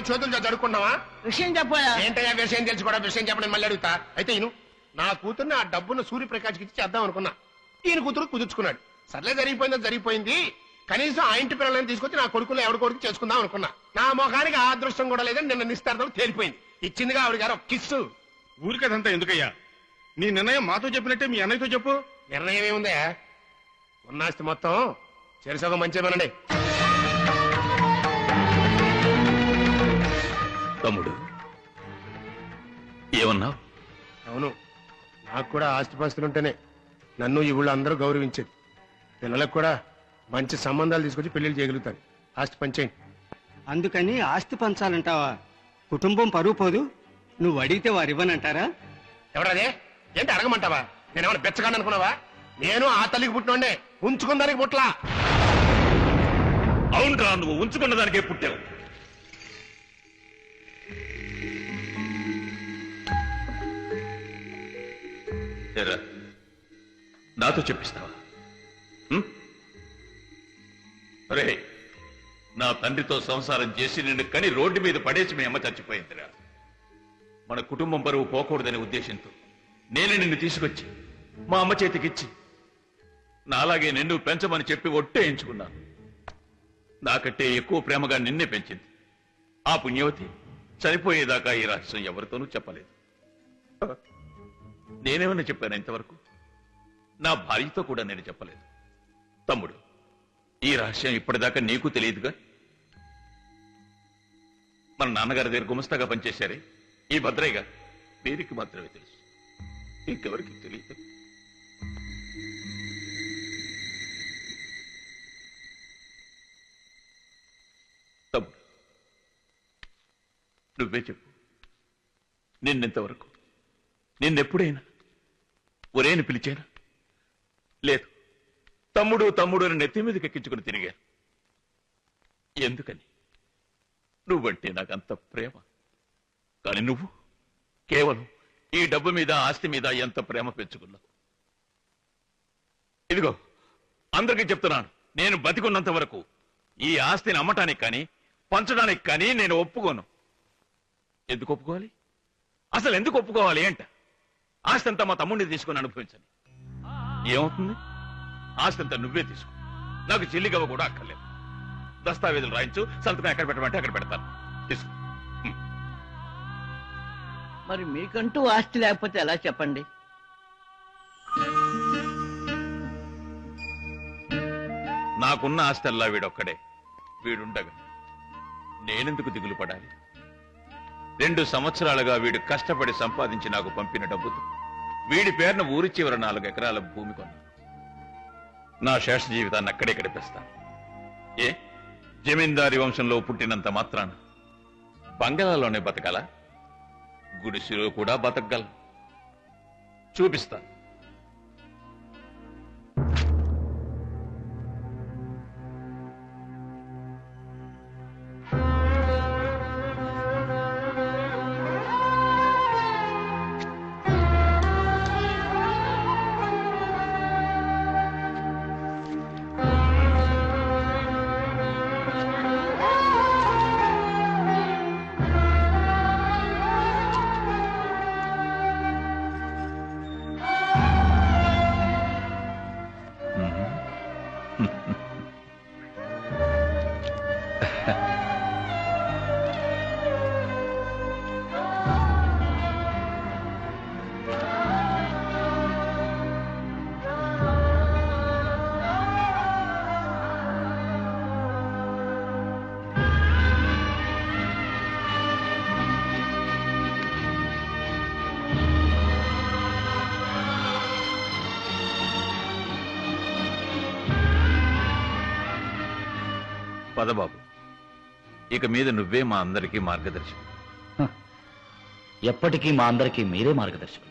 చేతులతో జరుపుకున్నావా విషయం చెప్పాయా ఏంటయ్యా విషయం తెలుసు కూడా విషయం చెప్పడం మళ్ళీ అడుగుతా. అయితే ఈయన నా కూతుర్ని ఆ డబ్బును సూర్యప్రకాష్కి ఇచ్చి చేద్దాం అనుకున్నా. ఈయన కూతురు కుదుర్చుకున్నాడు. సర్లే జరిగిపోయిందో జరిగిపోయింది. కనీసం ఆ ఇంటి పిల్లలని తీసుకొచ్చి నా కొడుకులు ఎవరి కొడుకు చేసుకుందాం అనుకున్నా. నా ముఖానికి ఆ అదృష్టం కూడా లేదని నిన్న నిస్తార్థం తేలిపోయింది. ఇచ్చిందిగా ఆవిడ గారు కిస్సు. ఊరికదంతా ఎందుకయ్యా? నీ నిర్ణయం మాతో చెప్పినట్టే మీ అన్నయ్యతో చెప్పు. నిర్ణయం ఏముందే ఉన్నాస్తి మొత్తం చెరుసగం మంచిదేమనండి తమ్ముడు. ఏమన్నావు? అవును నాకు కూడా ఆస్తిపాస్తులుంటేనే నన్ను ఈ ఊళ్ళో అందరూ గౌరవించేది. పిల్లలకు కూడా మంచి సంబంధాలు తీసుకొచ్చి పెళ్ళిళ్ళు చేయగలుగుతాను ఆస్తి పంచేయండి. అందుకని ఆస్తి పంచాలంటావా? కుటుంబం పరువు పోదు. నువ్వు అడిగితే వారు ఇవ్వనంటారా? ఎవరదే? ఏంటి అడగమంటావా? నేనేమైనా బెచ్చగాని అనుకున్నావా? నేను ఆ తల్లికి పుట్టినోండే ఉంచుకుందానికి పుట్లా అవునరా నువ్వు ఉంచుకున్న దానికే పుట్టావు. ఎరా నాతో చెప్పిస్తావా? రే నా తండ్రితో సంసారం చేసి నిన్ను కని రోడ్డు మీద పడేసి మీ అమ్మ చచ్చిపోయిందిరా. మన కుటుంబం బరువు పోకూడదనే ఉద్దేశంతో నేను నిన్ను తీసుకొచ్చి మా అమ్మ చేతికిచ్చి నాలాగే నిన్ను పెంచమని చెప్పి ఒట్టేయించుకున్నాను నాకంటే ఎక్కువ ప్రేమగా నిన్నే పెంచింది. ఆ పుణ్యవతి చనిపోయేదాకా ఈ రహస్యం ఎవరితోనూ చెప్పలేదు. నేనేమన్నా చెప్పాను ఇంతవరకు? నా భార్యతో కూడా నేను చెప్పలేదు. తమ్ముడు ఈ రహస్యం ఇప్పటిదాకా నీకు తెలియదుగా? మన నాన్నగారి దగ్గర గుమస్తాగా పనిచేశారే? ఈ భద్రయ్యగా వీరికి మాత్రమే తెలుసు. ఇంకెవరికి తెలియదు? తమ్ముడు నువ్వే చెప్పు. నిన్నెంతవరకు? నిన్నెప్పుడైనా? ఒరేని పిలిచాను లేదు తమ్ముడు తమ్ముడు అని నెత్తి మీదకి ఎక్కించుకుని తిరిగాను ఎందుకని? నువ్వంటే నాకంత ప్రేమ. కానీ నువ్వు కేవలం ఈ డబ్బు మీద ఆస్తి మీద ఎంత ప్రేమ పెంచుకున్నావు? ఇదిగో అందరికీ చెప్తున్నాను. నేను బతికున్నంత వరకు ఈ ఆస్తిని అమ్మటానికి కానీ పంచడానికి కానీ నేను ఒప్పుకోను. ఎందుకు ఒప్పుకోవాలి? అసలు ఎందుకు ఒప్పుకోవాలి అంట? ఆస్తి అంతా మా తమ్ముడిని తీసుకుని అనుభవించని ఏమవుతుంది? ఆస్తి అంతా నువ్వే తీసుకో. నాకు చెల్లిగవ కూడా అక్కర్లేదు. దస్తావేజులు రాయించు సంతకం ఎక్కడ పెట్టమంటే అక్కడ పెడతాను. తీసుకో. మరి మీకంటూ ఆస్తి లేకపోతే ఎలా చెప్పండి? నాకున్న ఆస్తి అల్లా వీడొక్కడే. వీడుండగా నేనెందుకు దిగులు పడాలి? రెండు సంవత్సరాలుగా వీడు కష్టపడి సంపాదించి నాకు పంపిన డబ్బుతో వీడి పేరున ఊరి చివర నాలుగు ఎకరాల భూమి కొన్నా. నా శేష జీవితాన్ని అక్కడే గడిపేస్తాను ఏ? జమీందారి వంశంలో పుట్టినంత మాత్రాన బంగళాలోనే బతకాల? గుడిసెలో కూడా బతకగల చూపిస్తాను పదబాబు ఇక మీద నువ్వే మా అందరికీ మార్గదర్శకుడు. ఎప్పటికీ మా అందరికీ మీరే మార్గదర్శకులు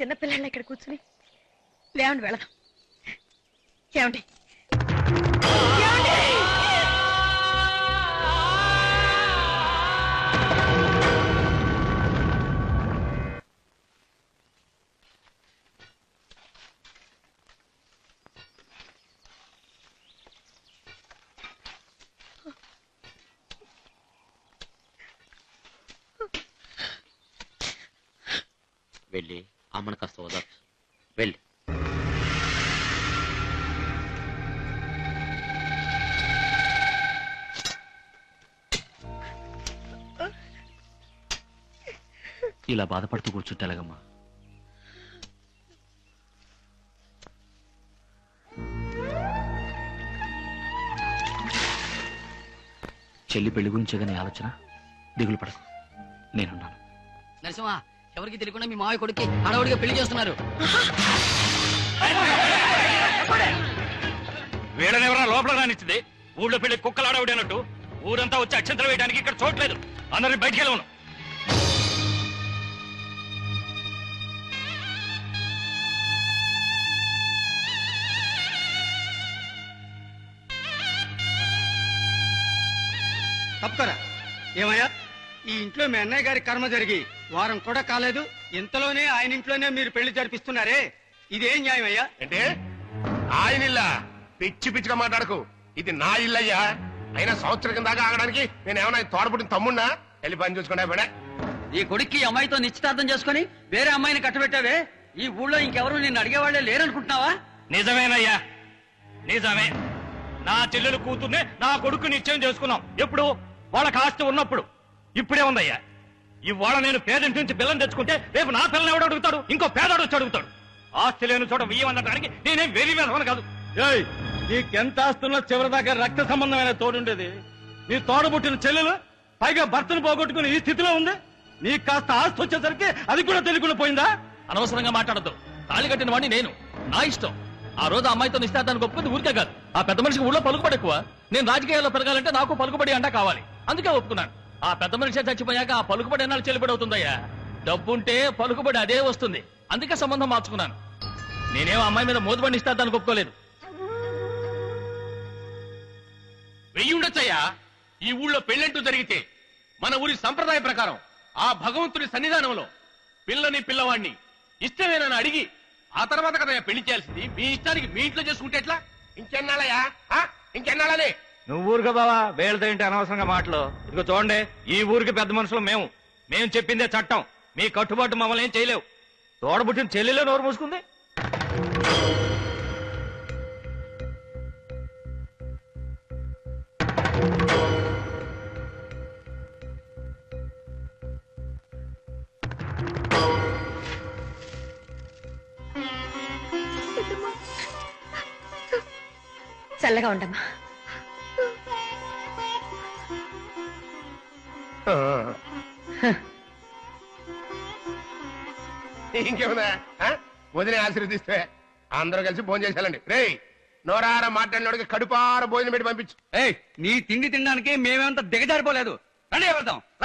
చిన్న పిల్లల్ని ఇక్కడ కూర్చుని లేవండి వెళదాం ఏమండి? వెళ్ళి అమ్మను కాస్త ఓదార్చు వెళ్ళి. ఇలా బాధపడుతూ కూర్చుంటే ఎలాగమ్మా? చెల్లి పెళ్ళి గురించే కానీ ఆలోచన? దిగులు పడకు. నేనున్నాను. నరసింహ ఎవరికి తెలియకుండా మీ మావయ్య కొడుక్కి హడావుడిగా పెళ్ళి చేస్తున్నారు. వీళ్ళనెవరా లోపల రానిచ్చింది. ఊళ్ళో పెళ్ళి కుక్కలాడవిడేనట్టు ఊరంతా వచ్చి అక్షంతలు వేయడానికి ఇక్కడ చూడలేదు అందరిని బయటికి వెళ్ళవను తప్పుకరా. ఏమయ్యా? ఈ ఇంట్లో మీ అన్నయ్య గారి కర్మ జరిగి వారం కూడా కాలేదు. ఇంతలోనే ఆయన ఇంట్లోనే మీరు పెళ్ళి జరిపిస్తున్నారే. ఇదేం న్యాయం అయ్యా? అంటే ఆయన ఇల్లా? పిచ్చి పిచ్చిగా మాట్లాడకు. ఇది నా ఇల్లయ్యా. అయినా సంవత్సరం కింద దాకా ఆగడానికి నేను ఏమన్నా తోడపుట్టిన తమ్మున్నా వెళ్ళి పని చూసుకుంటా బడే ఈ కొడుక్కి ఈ అమ్మాయితో నిశ్చితార్థం చేసుకుని వేరే అమ్మాయిని కట్టబెట్టావే? ఈ ఊళ్ళో ఇంకెవరు నిన్ను అడిగేవాళ్ళే లేరనుకుంటున్నావా? నిజమేనయ్యా. నిజమే. నా చెల్లెలు కూతుర్నే నా కొడుకు నిశ్చయం చేసుకున్నాం. ఎప్పుడు? వాళ్ళకి ఆస్తి ఉన్నప్పుడు. ఇప్పుడే ఉందయ్యా. ఇవాళ నేను పేదింటి నుంచి పిల్లని తెచ్చుకుంటే రేపు నా పిల్లని ఎవడు అడుగుతాడు? ఇంకో పేదవాడు వచ్చి అడుగుతాడు. ఆస్తి లేని చోట వెయ్యమనడానికి నేనేం వెరీ వేదవని కాదు. ఏయ్ నీకెంత ఆస్తున్నా చివరి దాకా రక్త సంబంధమైన తోడుండేది. నీ తోడబుట్టిన చెల్లెలు పైగా భర్తను పోగొట్టుకుని ఈ స్థితిలో ఉంది. నీకు కాస్త ఆస్తి వచ్చేసరికి అది కూడా తెలియకుండా పోయిందా? అనవసరంగా మాట్లాడద్దు. తాళి కట్టిన వాడిని నేను. నా ఇష్టం. ఆ రోజు అమ్మాయితో నిశ్చితార్థానికి ఒప్పుకుంది ఊరికే కాదు. ఆ పెద్ద మనిషికి ఊళ్ళో పలుకుబడి ఎక్కువ. నేను రాజకీయాల్లో పెరగాలంటే నాకు పలుకుబడి అంటా కావాలి. అందుకే ఒప్పుకున్నాను. ఆ పెద్ద మనిషి చచ్చిపోయాక ఆ పలుకుబడి ఎన్నాళ్ళు చెల్లిబడి అవుతుందయ్యా డబ్బుంటే పలుకుబడి అదే వస్తుంది. అందుకే సంబంధం మార్చుకున్నాను. నేనేం అమ్మాయి మీద మోదుబడి నిశ్చితార్థానికి ఒప్పుకోలేదు. వెయ్యి ఉండొచ్చయ్యా ఈ ఊళ్ళో పెళ్ళంటూ జరిగితే మన ఊరి సంప్రదాయ ప్రకారం ఆ భగవంతుడి సన్నిధానంలో పిల్లని పిల్లవాడిని ఇష్టమేనని అడిగి ఆ తర్వాత కదయ్యా పెళ్ళి చేయాల్సింది. మీ ఇష్టానికి మీ ఇంట్లో చేసుకుంటే ఎట్లా? ఇంకెన్నాళ్ళయా ఆ? నువ్వు ఊరుగా బావా. వేలతో ఏంటి అనవసరంగా మాటలు. ఇదిగో చూడండి ఈ ఊరికి పెద్ద మనుషులు మేము. మేము చెప్పిందే చట్టం. మీ కట్టుబాటు మమ్మల్ని ఏం చేయలేవు. తోడబుట్టిన చెల్లెలో నోరు మూసుకుంది. చల్లగా ఉండమ్మా. ఇంకేముందా? ఆ? వదిన ఆశీర్వదిస్తే అందరూ కలిసి భోజనం చేసేయాలండి. రేయ్ నోరార మాట్లాడినోడికి కడుపార భోజనం పెట్టి పంపించు. ఏయ్ నీ తిండి తినడానికి మేమేమంత దిగజారిపోలేదు. రండి వెళ్దాం.